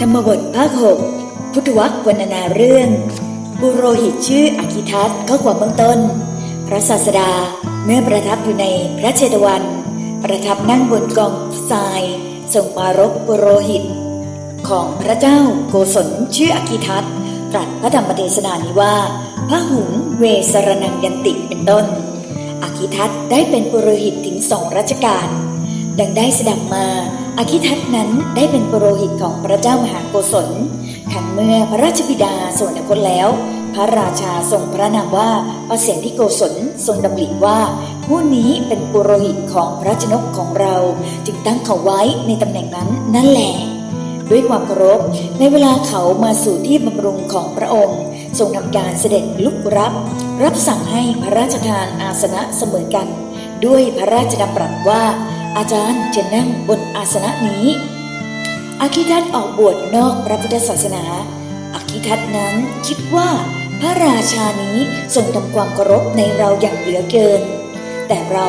ธรรมบทภาคหกพุทธวักวรรณนาเรื่องบุโรหิตชื่ออคิทัตก็กว่าเบื้องต้น พระศาสดาเมื่อประทับอยู่ในพระเชตวัน ประทับนั่งบนกองทรายทรงปารบบุโรหิต ของพระเจ้าโกศลชื่ออคิทัตตรัสพระธรรมเทศนานี้ว่าพระหุงเวสรนังยันติเป็นต้น อคิทัตได้เป็นปุโรหิตถึงสองรัชกาลดังได้สดับมา อคิทัตนั้นได้เป็นปุโรหิตของพระเจ้ามหาโกศลขันเมื่อพระราชบิดาสวรรคตแล้ว พระราชาทรงพระนามว่าประเสนที่โกศลทรงดำริว่า ผู้นี้เป็นปุโรหิตของพระชนกของเรา จึงตั้งเขาไว้ในตำแหน่งนั้นนั่นแหละด้วยความเคารพในเวลาเขามาสู่ที่บำรุงของพระองค์ ทรงทำการเสด็จลุกรับ รับสั่งให้พระราชทานอาสนะเสมอกัน ด้วยพระราชดำรัสว่า อาจารย์จะนั่งบนอาสนะนี้ อาคิทัตออกบวชนอกพระพุทธศาสนา อาคิทัตนั้นคิดว่าพระราชานี้ทรงทำความเคารพในเราอย่างเหลือเกิน แต่เรา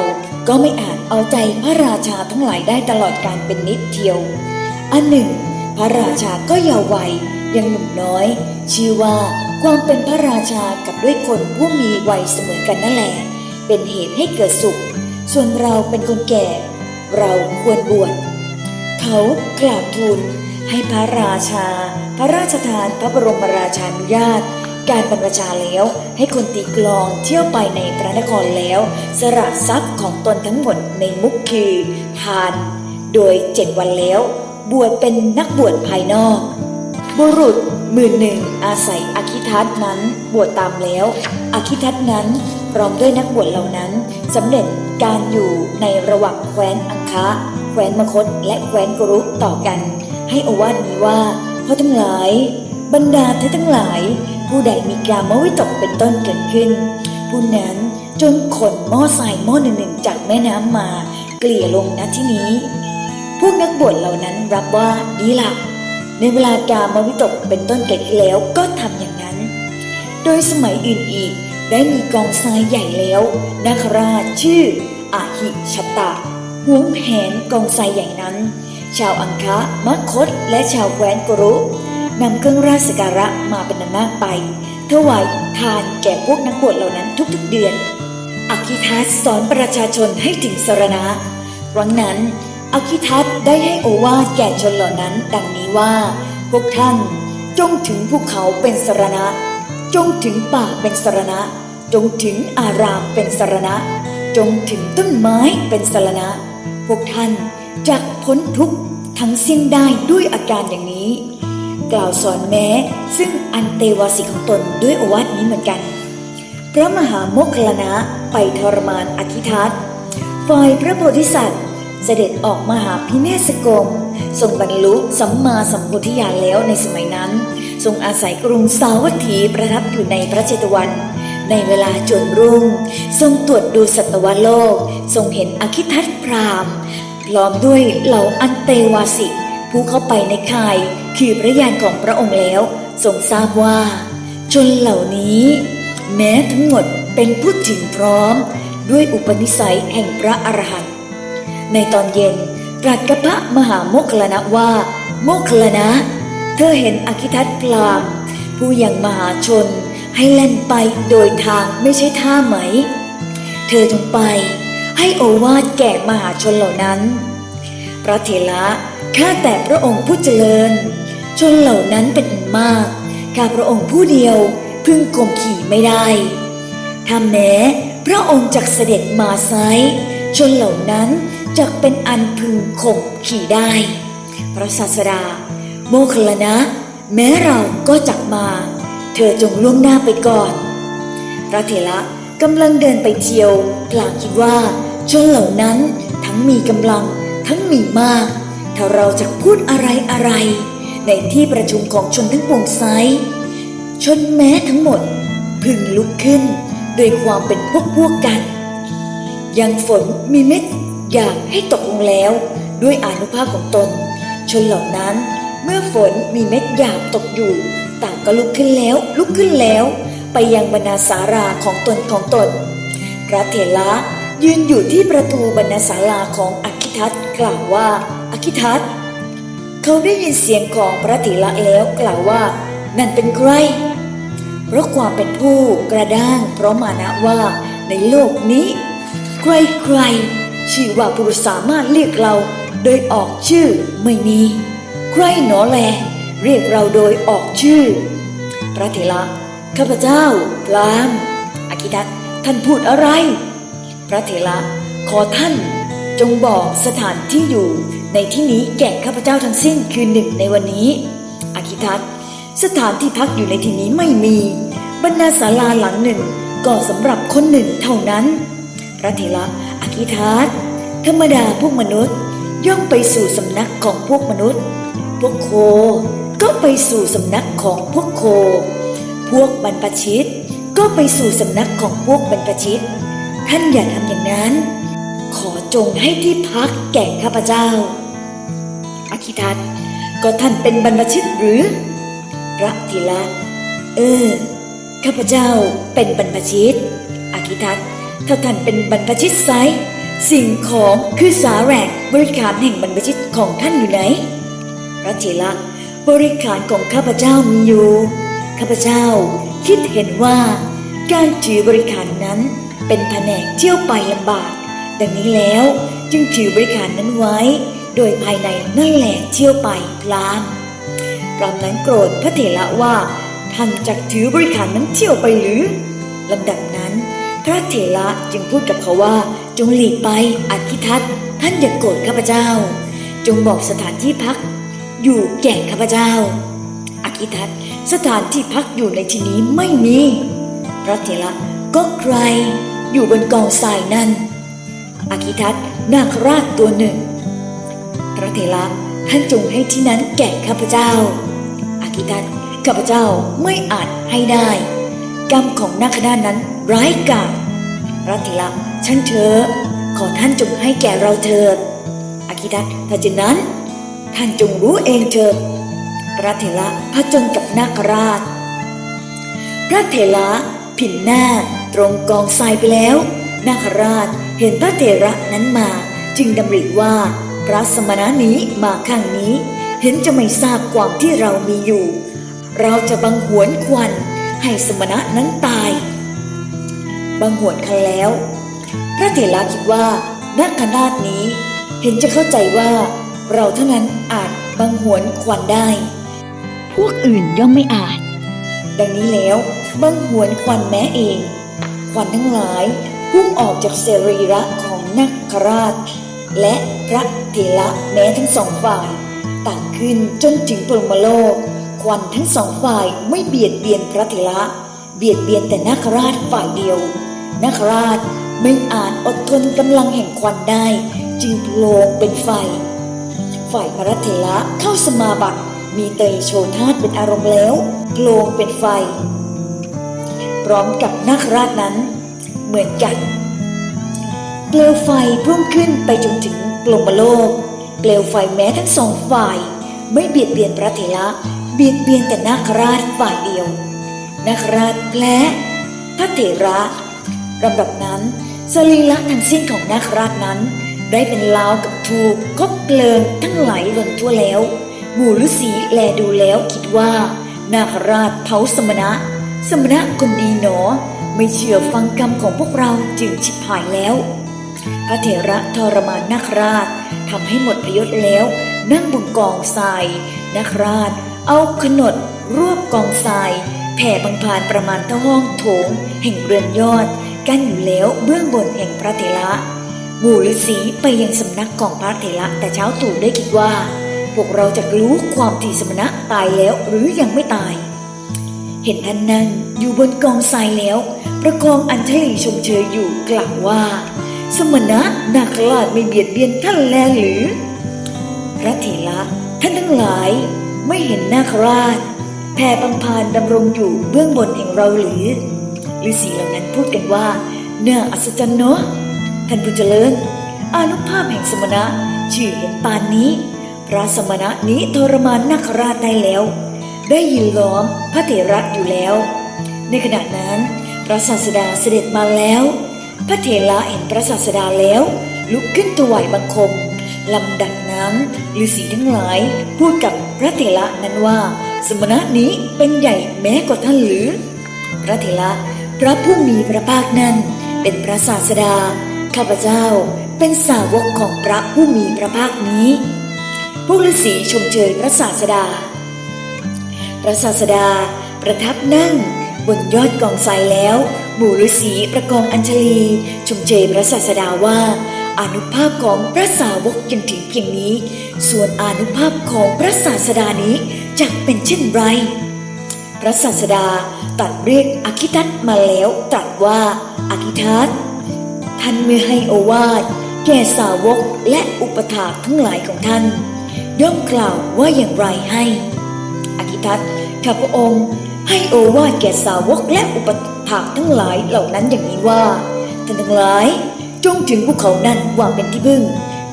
ก็ไม่อาจเอาใจพระราชาทั้งหลายได้ตลอดการเป็นนิดเทียว อันหนึ่ง พระราชาก็เยาว์วัยยังหนุ่มน้อย ชื่อว่าความเป็นพระราชากับด้วยคนผู้มีวัยเสมอกันนั่นแหละ เป็นเหตุให้เกิดสุข ส่วนเราเป็นคนแก่ เราควรบวชเขากราบทูลให้พระราชา พระราชทานพระบรมราชานุญาต การบรรพชาแล้วให้คนตีกลองเที่ยวไปในพระนครแล้วสละทรัพย์ของตนทั้งหมดในมุกคือทาน โดยเจ็ดวันแล้ว บวชเป็นนักบวชภายนอก บุรุษ หมื่นหนึ่งอาศัยอคิทัตนั้นบวชตามแล้ว อคิทัตนั้นพร้อมด้วยนักบวชเหล่านั้นสำเร็จการอยู่ในระหว่างแคว้นอังคะแคว้นมคตและแคว้นกรุต่อกัน ให้อวาทนี้ว่าเพ่อทั้งหลาย บรรดาเธอทั้งหลาย ผู้ใดมีกามวิตกเป็นต้นเกิดขึ้น ผู้นั้นจนขนหม้อทรายหม้อหนึ่งจากแม่น้ำมา เกลี่ยลงณที่นี้ พวกนักบวชเหล่านั้นรับว่าดีละ ในเวลากามวิตกเป็นต้นเกิดแล้วก็ทำอย่างนั้น โดยสมัยอื่นอีกได้มีกองทรายใหญ่แล้วนาคราชชื่ออาหิชตะหวงแหนกองทรายใหญ่นั้น ชาวอังคะมคตและชาวแคว้นกรุนำเครื่องราชสการะมาเป็นนากไปถวายทานแก่พวกนักบวชเหล่านั้นทุกๆเดือนอคิทัสสอนประชาชนให้ถึงสรณะครั้งนั้น อาคิทัสได้ให้โอวาทแก่ชนเหล่านั้น ดังนี้ว่า พวกท่านจงถึงภูเขาเป็นสรณะ จงถึงป่าเป็นสรณะ จงถึงอารามเป็นสรณะ จงถึงต้นไม้เป็นสรณะ พวกท่านจะพ้นทุกข์ทั้งสิ้นได้ด้วยอาการอย่างนี้ กล่าวสอนแม้ซึ่งอันเตวาสิของตนด้วยโอวาทนี้เหมือนกัน พระมหาโมคคลลานะไปทรมานอธิทัตฝ่ายพระโพธิสัตว์ เสด็จออกมาหาพิเนศกรมทรงบรรลุสัมมาสัมพุทธิญาณแล้วในสมัยนั้น ทรงอาศัยกรุงสาวัตถีประทับอยู่ในพระเจตวัน ในเวลาจวนรุ่ง ทรงตรวจดูสัตวโลก ทรงเห็นอคิทัตพรามพร้อมด้วยเหล่าอันเตวาสิ ผู้เข้าไปในค่ายคือพระยานของพระองค์แล้ว ทรงทราบว่าชนเหล่านี้ แม้ทั้งหมดเป็นผู้ถึงพร้อม ด้วยอุปนิสัยแห่งพระอรหันต์ ในตอนเย็นตรัสกับพระมหาโมคคลนะว่า โมคคลนะ เธอเห็นอคิทัตพราม ผู้ยังมหาชนให้เล่นไปโดยทางไม่ใช่ท่าไหม เธอจงไปให้โอวาทแก่มหาชนเหล่านั้น พระเถระข้าแต่พระองค์ผู้เจริญ ชนเหล่านั้นเป็นมากข้าพระองค์ผู้เดียวพึ่งข่มขี่ไม่ได้ถ้าแม้พระองค์จักเสด็จมาไซร้ชนเหล่านั้น จักเป็นอันพึงข่มขี่ได้ พระศาสดา โมคลนะ แม้เราก็จักมา เธอจงล่วงหน้าไปก่อน พระเถระกำลังเดินไปเที่ยวพลางคิดว่าชนเหล่านั้นทั้งมีกำลังทั้งมีมาก ถ้าเราจะพูดอะไรอะไร ในที่ประชุมของชนทั้งปวงไซชนแม้ทั้งหมดพึงลุกขึ้น ด้วยความเป็นพวกพวกกัน ยังฝนมีเม็ด อยากให้ตกลงแล้วด้วยอานุภาพของตน ชนเหล่านั้นเมื่อฝนมีเม็ดหยาบตกอยู่ ต่างก็ลุกขึ้นแล้วลุกขึ้นแล้ว ไปยังบรรณาสาราของตนของตน พระเถระยืนอยู่ที่ประตูบรรณาศาลาของอคิทัตกล่าวว่าอคิทัตเขาได้ยินเสียงของพระเถระแล้วกล่าวว่า นั่นเป็นใครเพราะความเป็นผู้กระด้างเพราะมานะว่าในโลกนี้ ใครใคร ชื่อว่าผู้สามารถเรียกเราโดยออกชื่อไม่มี ใครหนอแล เรียกเราโดยออกชื่อ พระเถระข้าพเจ้าพรามอากิทัตท่านพูดอะไร พระเถระขอท่านจงบอกสถานที่อยู่ในที่นี้แก่ข้าพเจ้าทั้งสิ้นคือหนึ่งในวันนี้อากิทัตสถานที่พักอยู่ในที่นี้ไม่มี บรรณาศาลาหลังหนึ่งก็สำหรับคนหนึ่งเท่านั้น พระเถระ อากิทัตธรรมดาพวกมนุษย์ ย่อมไปสู่สำนักของพวกมนุษย์ พวกโคก็ไปสู่สำนักของพวกโค พวกบรรพชิต ก็ไปสู่สำนักของพวกบรรพชิต ท่านอย่าทำอย่างนั้น ขอจงให้ที่พักแก่ข้าพเจ้าอาคิทัตก็ท่านเป็นบรรพชิตหรือ พระธิละเออ ข้าพเจ้าเป็นบรรพชิตอาคิทัต ถ้าท่านเป็นบรรพชิตไซสิ่งของคือสาแหรกบริการแห่งบรรพชิตของท่านอยู่ไหน พระเถระบริขารของข้าพเจ้ามีอยู่ ข้าพเจ้าคิดเห็นว่า การถือบริขารนั้นเป็นแผนกเที่ยวไปลำบาก ดังนี้แล้วจึงถือบริขารนั้นไว้ โดยภายในนั่นแหละเที่ยวไปพลามพรามนั้นโกรธพระเถระว่าท่านจักถือบริขารนั้นเที่ยวไปหรือลำดับ พระเถระจึงพูดกับเขาว่า จงหลีกไปอัคิทัตท่านอย่ากโกรธข้าพเจ้า จงบอกสถานที่พัก อยู่แก่ข้าพเจ้าอากิทัตสถานที่พักอยู่ในที่นี้ไม่มี พระเถระก็ใครอยู่บนกองทรายนั่นอากิทัตนาคราชตัวหนึ่ง พระเถระท่านจงให้ที่นั้นแก่ข้าพเจ้าอากิทัตข้าพเจ้าไม่อาจให้ได้ กรรมของนาคราชนั้นร้ายกาจระเถระช่างเถอขอท่านจงให้แก่เราเถิดอากิทัตถ้าเช่นนั้น ท่านจงรู้เองเถิดพระเถระผจญกับนาคราช พระเถระผินหน้าตรงกองทรายไปแล้ว นาคราชเห็นพระเถระนั้นมา จึงดำริว่าพระสมณะนี้มาข้างนี้ เห็นจะไม่ทราบความที่เรามีอยู่ เราจะบังหวนควัน ให้สมณะนั้นตาย บังหวนคันแล้ว พระเถระคิดว่านักขนาดนี้เห็นจะเข้าใจว่าเราเท่านั้นอาจบังหวนควันได้ พวกอื่นย่อมไม่อาจ ดังนี้แล้วบังหวนควันแม้เอง ควันทั้งหลายพุ่งออกจากสรีระของนักคราช และพระเถระแม้ทั้งสองฝ่าย ต่างขึ้นจนถึงปรมโลกค วันทั้งสองฝ่ายไม่เบียดเบียนพระเถระ เบียดเบียนแต่นาคราชฝ่ายเดียว นาคราชไม่อาจอดทนกำลังแห่งควันได้ จึงโผล่เป็นไฟ ฝ่ายพระเถระเข้าสมาบัติ มีเตยโชธาตเป็นอารมณ์แล้วโผล่เป็นไฟ พร้อมกับนาคราชนั้น เหมือนกันเปลวไฟพุ่งขึ้นไปจนถึงปลงมโลก เปลวไฟแม้ทั้งสองฝ่าย ไม่เบียดเบียนพระเถระ เบียดเบียนแต่นาคราชฝ่ายเดียว นาคราชแผลพระเถระลำดับนั้นสรีระทั้งสิ้นของนาคราชนั้น ได้เป็นลาวกับทูบก็เปลิงทั้งหลายหล่นทั่วแล้ว หมู่ฤาษีแลดูแล้วคิดว่า นาคราชเผาสมณะ สมณะคนดีหนอ ไม่เชื่อฟังกรรมของพวกเราจึงชิบหายแล้ว พระเถระทรมานนาคราชทำให้หมดพยศแล้ว นั่งบนกองทรายนาคราช เอาขนดรวบกองทรายแผ่บางพานประมาณเท่าห้องโถง แห่งเรือนยอด กั้นอยู่แล้วเบื้องบนแห่งพระเถระหมู่ฤาษีไปยังสำนักของพระเถระแต่เช้าตู่ได้คิดว่า พวกเราจะรู้ความที่สมณะตายแล้วหรือยังไม่ตาย เห็นท่านนั่งอยู่บนกองทรายแล้ว ประคองอัญชลีชมเชยอยู่กล่าวว่า สมณะนาคราชไม่เบียดเบียนท่านแลหรือ พระเถระท่านทั้งหลาย ไม่เห็นนาคราชแผ่บังพานดำรงอยู่เบื้องบนแห่งเราหรือฤาษีเหล่านั้นพูดกันว่าน่าอัศจรรย์เนาะท่านผู้เจริญ อานุภาพแห่งสมณะ ชื่อเห็นปานนี้ พระสมณะนี้ทรมานนาคราชได้แล้ว ได้ยินล้อมพระเถระอยู่แล้ว ในขณะนั้น พระศาสดาเสด็จมาแล้ว พระเถระเห็นพระศาสดาแล้ว ลุกขึ้นถวายบังคม ลำดับนั้นฤาษีทั้งหลายพูดกับพระเถระนั้นว่า สมณะนี้เป็นใหญ่แม้กว่าท่านหรือ พระเถระพระผู้มีพระภาคนั้น เป็นพระศาสดา ข้าพเจ้าเป็นสาวกของพระผู้มีพระภาคนี้พวกฤาษีชมเชยพระศาสดา พระศาสดาประทับนั่งบนยอดกองทรายแล้ว หมู่ฤาษีประกองอัญชลี ชมเชยพระศาสดาว่า อนุภาพของพระสาวกยังถึงเพียงนี้ ส่วนอนุภาพของพระศาสดานี้จะเป็นเช่นไร พระศาสดาตัดเรียกอาคิทัตมาแล้วตรัสว่าอาคิทัตท่านเมื่อให้โอวาทแก่สาวกและอุปถาทั้งหลายของท่าน ย่อมกล่าวว่าอย่างไรให้อากิทัตข้าพระองค์ให้โอวาทแก่สาวกและอุปถาทั้งหลายเหล่านั้นอย่างนี้ว่าท่านทั้งหลาย จงถึงภูเขานั้นว่าเป็นที่พึ่ง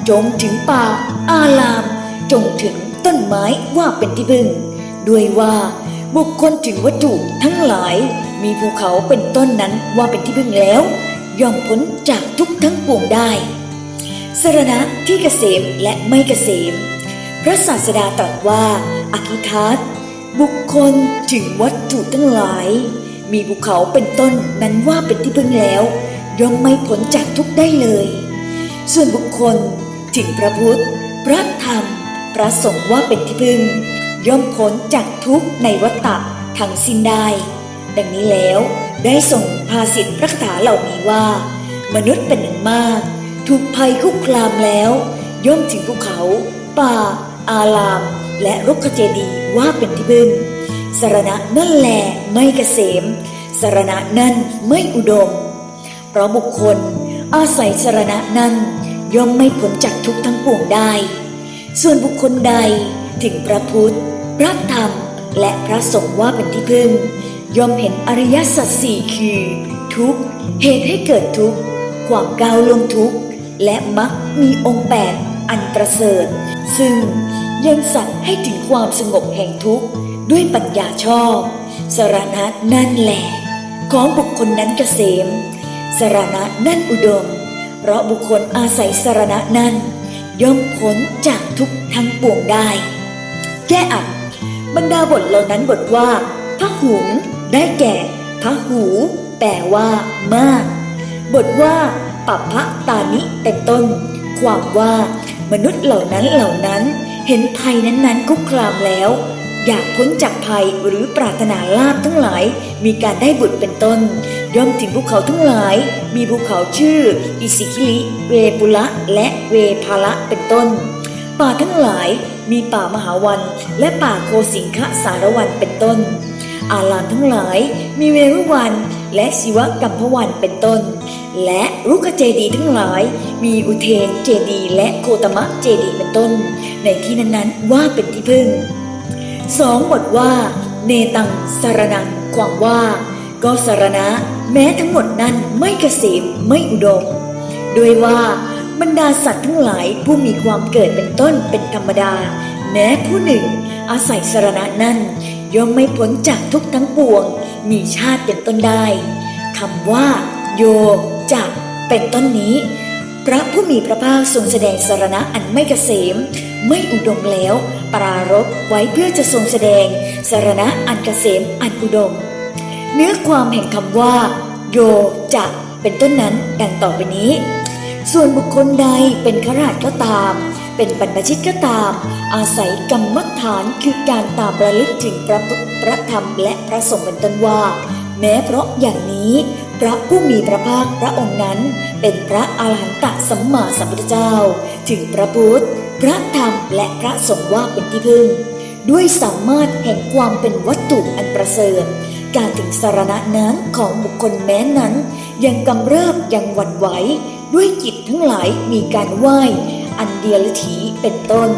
จงถึงป่าอาราม จงถึงต้นไม้ว่าเป็นที่พึ่ง ด้วยว่าบุคคลถึงวัตถุทั้งหลาย มีภูเขาเป็นต้นนั้นว่าเป็นที่พึ่งแล้ว ย่อมพ้นจากทุกทั้งปวงได้สรณะที่เกษมและไม่เกษม พระศาสดาตรัสว่าอากิทัตบุคคลถึงวัตถุทั้งหลาย มีภูเขาเป็นต้นนั้นว่าเป็นที่พึ่งแล้ว ย่อมไม่พ้นจากทุกได้เลย ส่วนบุคคลถึงพระพุทธ พระธรรม พระสงฆ์ว่าเป็นที่พึ่ง ย่อมพ้นจากทุกในวัฏฏะทั้งสิ้นได้ ดังนี้แล้วได้ส่งภาสิทธิพระคาถาเหล่านี้ว่า มนุษย์เป็นอันมาก ถูกภัยคุกคลามแล้ว ย่อมถึงภูเขา ป่า อาราม และรุกขเจดีว่าเป็นที่พึ่งสารณะนั่นแหละไม่เกษมสารณะนั่นไม่อุดม เพราะบุคคลอาศัยสรณะนั้นย่อมไม่พ้นจากทุกข์ทั้งปวงได้ ส่วนบุคคลใดถึงพระพุทธ พระธรรม และพระสงฆ์ว่าเป็นที่พึ่ง ย่อมเห็นอริยสัจสี่คือ ทุกเหตุให้เกิดทุกข์ความก้าวลงทุกข์และมักมีองค์แปดอันประเสริฐ ซึ่งยังสัตว์ให้ถึงความสงบแห่งทุกข์ด้วยปัญญาชอบ สรณะนั่นแหละ ของบุคคลนั้นเกษม สรณะนั่นอุดม เพราะบุคคลอาศัยสรณะนั้น ย่อมพ้นจากทุกทั้งปวงได้ แก้อัดบรรดาบทเหล่านั้นบทว่าพระหุงได้แก่พระหู แปลว่ามาก บทว่าปัพะตานิเป็นต้น ความว่ามนุษย์เหล่านั้นเหล่านั้น เห็นภัยนั้นๆคุกคามแล้ว อยากพ้นจากภัยหรือปรารถนาลาบทั้งหลายมีการได้บุตรเป็นต้น ย่อมถึงภูเขาทั้งหลาย มีภูเขาชื่อ อิสิคิลิ เวปุละ และเวภาละเป็นต้น ป่าทั้งหลายมีป่ามหาวัน และป่าโคสิงคะสารวันเป็นต้น อารามทั้งหลายมีเวรุวัน และศิวกัมพวันเป็นต้น และรุกเจดีทั้งหลาย มีอุเทนเจดี และโคตมะเจดีเป็นต้น ในที่นั้นๆว่าเป็นที่พึ่งสองบทว่า เนตังสารนังความว่า ก็สารณะ แม้ทั้งหมดนั้นไม่เกษมไม่อุดม ด้วยว่าบรรดาสัตว์ทั้งหลายผู้มีความเกิดเป็นต้นเป็นธรรมดา แม้ผู้หนึ่ง อาศัยสารณะนั้นย่อมไม่พ้นจากทุกทั้งปวง มีชาติเป็นต้นได้คำว่า โยจักเป็นต้นนี้ พระผู้มีพระภาคทรงแสดงสารณะอันไม่เกษม ไม่อุดมแล้ว ปรารบไว้เพื่อจะทรงแสดงสารณะอันเกษมอันอุดม เนื้อความแห่งคำว่า โยจะเป็นต้นนั้นดังต่อไปนี้ ส่วนบุคคลใดเป็นขราชก็ตาม เป็นบรรพชิตก็ตาม อาศัยกรรมฐานคือการตามระลึกถึงพระพุทธพระธรรมและพระสงฆ์เป็นต้นว่า แม้เพราะอย่างนี้พระผู้มีพระภาคพระองค์นั้น เป็นพระอาหารหันตสัมมาสัมพุทธเจ้า ถึงพระพุทธพระธรรมและพระสงฆ์ว่าเป็นที่พึ่ง ด้วยสามารถแห่งความเป็นวัตถุอันประเสริฐ การถึงสารณะนั้นของบุคคลแม้นั้น ยังกำเริบยังหวั่นไหวด้วยจิตทั้งหลายมีการไหว้ อันเดียรถีเป็นต้น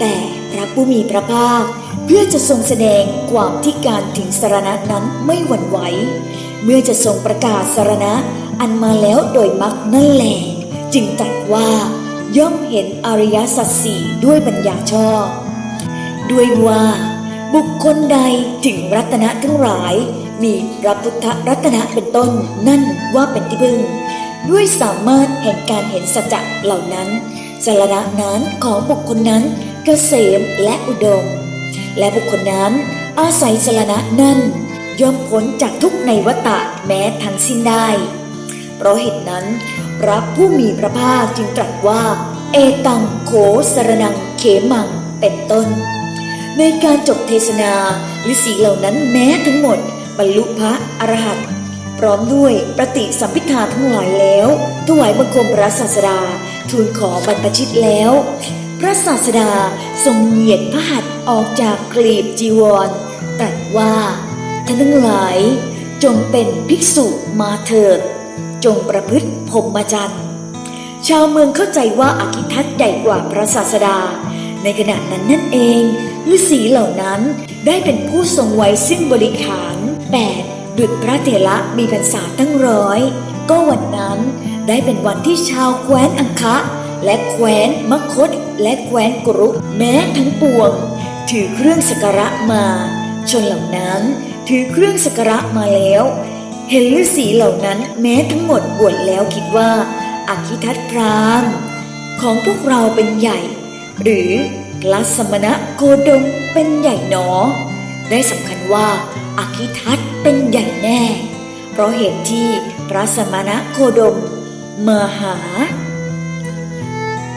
แต่พระผู้มีพระภาค เพื่อจะทรงแสดงความที่การถึงสารณะนั้นไม่หวั่นไหวเมื่อจะทรงประกาศสารณะอันมาแล้วโดยมักนั่นแหลจึงตรัสว่าย่อมเห็นอริยสัจสี่ด้วยปัญญาชอบ ด้วยว่า บุคคลใดถึงรัตนะทั้งหลาย มีพระพุทธรัตนะเป็นต้นนั่นว่าเป็นที่พึ่ง ด้วยสามารถแห่งการเห็นสัจจะเหล่านั้นสารณะนั้นของบุคคลนั้นเกษมและอุดม และบุคคลนั้นอาศัยสารณะนั้นย่อมพ้นจากทุกในวัฏฏะแม้ทั้งสิ้นได้ เพราะเหตุนั้น พระผู้มีพระภาคจึงตรัสว่า เอตังโขสรนังเขมังเป็นต้น ในการจบเทศนาฤาษีเหล่านั้นแม้ทั้งหมด บรรลุพระอรหันต์พร้อมด้วยปฏิสัมพิทาทั้งหลายแล้วถวายบังคมพระศาสดาทูลขอบรรพชิตแล้ว พระศาสดาทรงเหยียดพระหัตถ์ออกจากกลีบจีวรตรัสว่าท่านทั้งหลาย จงเป็นภิกษุมาเถิด จงประพฤติพรหมจรรย์ชาวเมืองเข้าใจว่าอากิทัตใหญ่กว่าพระศาสดา ในขณะนั้นนั่นเองฤาษีเหล่านั้นได้เป็นผู้ทรงไว้ซึ่งบริขารแปดดุจพระเถระมีพรรษาตั้งร้อย ก็วันนั้นได้เป็นวันที่ชาวแคว้นอังคะ และแคว้นมคต และแคว้นกรุแม้ทั้งปวง ถือเครื่องสักการะมา ชนเหล่านั้นถือเครื่องสักการะมาแล้ว เห็นฤาษีเหล่านั้นแม้ทั้งหมดบวชแล้วคิดว่าอาคิทัตพรามของพวกเราเป็นใหญ่ หรือพระสมณะโคดมเป็นใหญ่หนอ ได้สำคัญว่าอาคิทัตเป็นใหญ่แน่ เพราะเหตุที่พระสมณะโคดมมาหา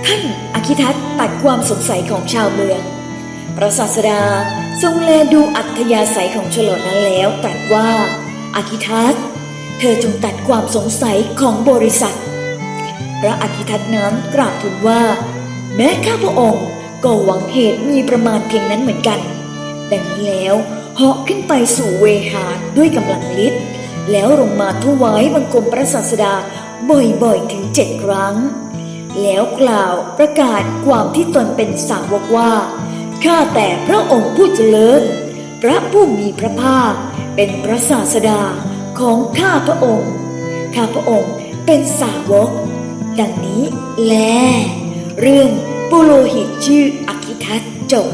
ท่านอาคิทัตตัดความสงสัยของชาวเมือง พระศาสดาทรงแลดูอัธยาศัยของชนเหล่านั้นแล้วตรัสว่าอาคิทัตเธอจงตัดความสงสัยของบริษัท พระอาคิทัตนั้นกราบทูลว่า แม้ข้าพระองค์ก็หวังเหตุมีประมาณเพียงนั้นเหมือนกัน ดังนี้แล้วเหาะขึ้นไปสู่เวหาด้วยกำลังฤทธิ์แล้วลงมาถวายบังคมพระศาสดาบ่อยๆถึงเจ็ดครั้ง แล้วกล่าวประกาศความที่ตนเป็นสาวกว่าข้าแต่พระองค์ผู้เจริญ พระผู้มีพระภาค เป็นพระศาสดาของข้าพระองค์ ข้าพระองค์เป็นสาวก ดังนี้แล เรื่องปุโรหิตชื่ออคิทัตจบ